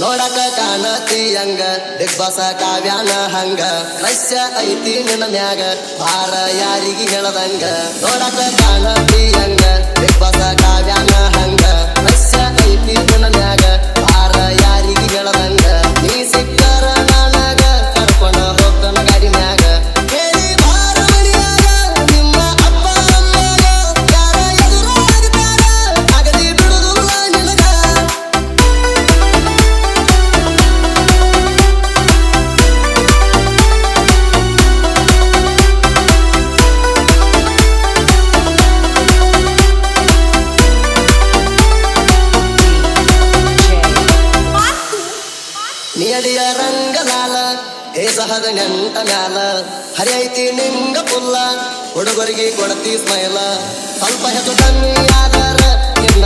ನೋಡಕ ಕಾಣತಿ ಹಂಗ ಬಿಗ್ ಬಾಸ ಕಾವ್ಯಾನ ಹಂಗ. ರಸ್ಯ ಐತಿ ನಿನ್ನ ಮ್ಯಾಗ, ಭಾರ ಯಾರಿಗೆ ಹೇಳದಂಗ. ನೋಡಕ ಕಾಣತಿ ಹಂಗ ಬಿಗ್ ಬಾಸ ಕಾವ್ಯಾನ ಹಂಗ. ರಸ್ಯ ಐತಿ ನಿನ್ನ ಮ್ಯಾಗ ನಿಯಡಿಯ ರಂಗಲಾಲ ಸಹದ ನೆಂಟ ಮ್ಯಾಲ. ಐತಿ ನಿಂಗ ಪುಲ್ಲ ಹುಡುಗರಿಗೆ ಕೊಡತಿ ಸ್ಮೈಲ. ಸ್ವಲ್ಪ ಹೆಚ್ಚು ಕಮ್ಮಿ ಆದರ ನಿನ್ನ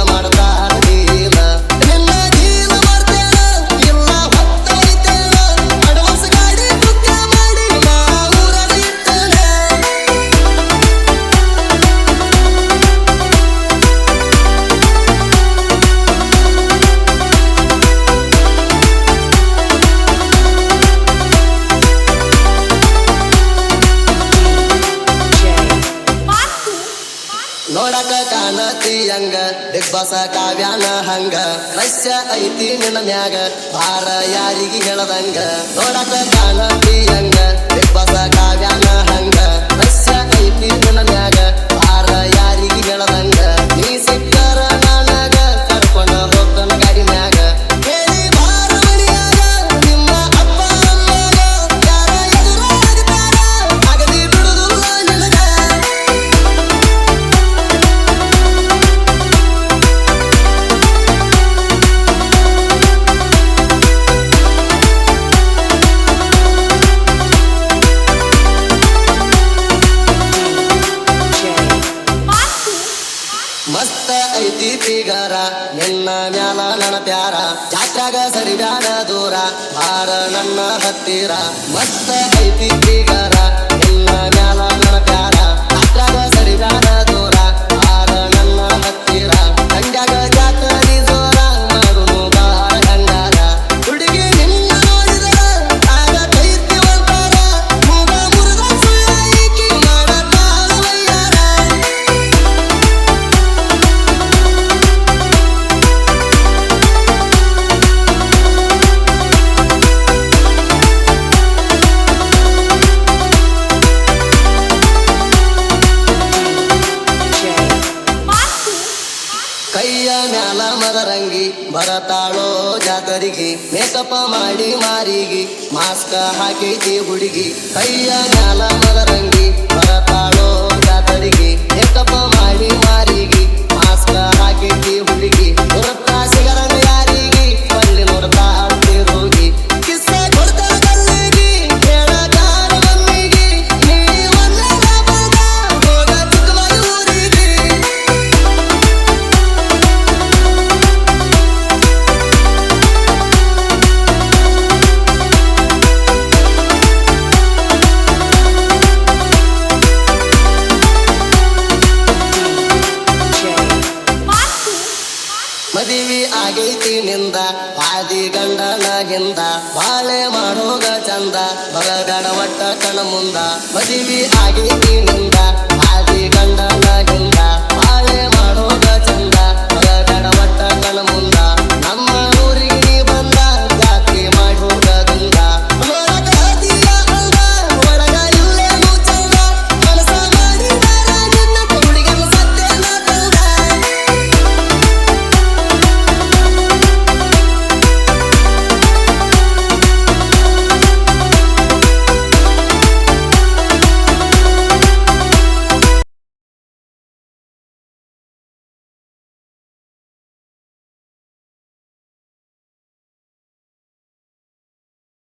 ನೋಡಕ ಕಾಣತಿ ಹಂಗ ಬಿಗ್ ಬಾಸ ಕಾವ್ಯಾನ ಹಂಗ. ರಸ್ಯ ಐತಿ ನಿನ್ನ ಮ್ಯಾಗ, ಭಾರ ಯಾರಿಗೆ ಹೇಳದಂಗ. ನೋಡಕ ಕಾಣತಿ ಹಂಗ ಬಿಗ್ ಬಾಸ ಕಾವ್ಯಾನ ಫಿಗರ ನಿನ್ನ ಮ್ಯಾಲ ನನ್ನ ಪ್ಯಾರ ಜಾತ್ರಾಗ ಸರಿ ಬ್ಯಾಡ ದೂರ ಆರ ನನ್ನ ಹತ್ತಿರ. ಮತ್ತೆ ಐತಿ ಫಿಗರ ನಿನ್ನ ಮ್ಯಾಲ ನನ್ನ ಪ್ಯಾರ ಜಾತ್ರಾಗ ಸರಿ ಮದರಂಗಿ ಬರತಾಳೋ ಜಾತರಿಗೆ ಮೇಕಪ್ಪ ಮಾಡಿ ಮಾರಿಗೆ ಮಾಸ್ಕ ಹಾಕೈತಿ ಹುಡುಗಿ ಕೈಯ ಜಾಲ ಮದರಂಗಿ ಮದುವೆ ಆಗೈತಿ ನಿಂದ ಆದಿ ಗಂಡನಾಗಿಂದ, ಬಾಳೆ ಮಾಡೋಗ ಚಂದ, ಬಲಗಡ ಒಟ್ಟ ಕಣ ಮುಂದ. ಮದುವೆ ಆಗೈತಿ ನಿಂದ ಆದಿ ಗಂಡನಾಗಿಂದ.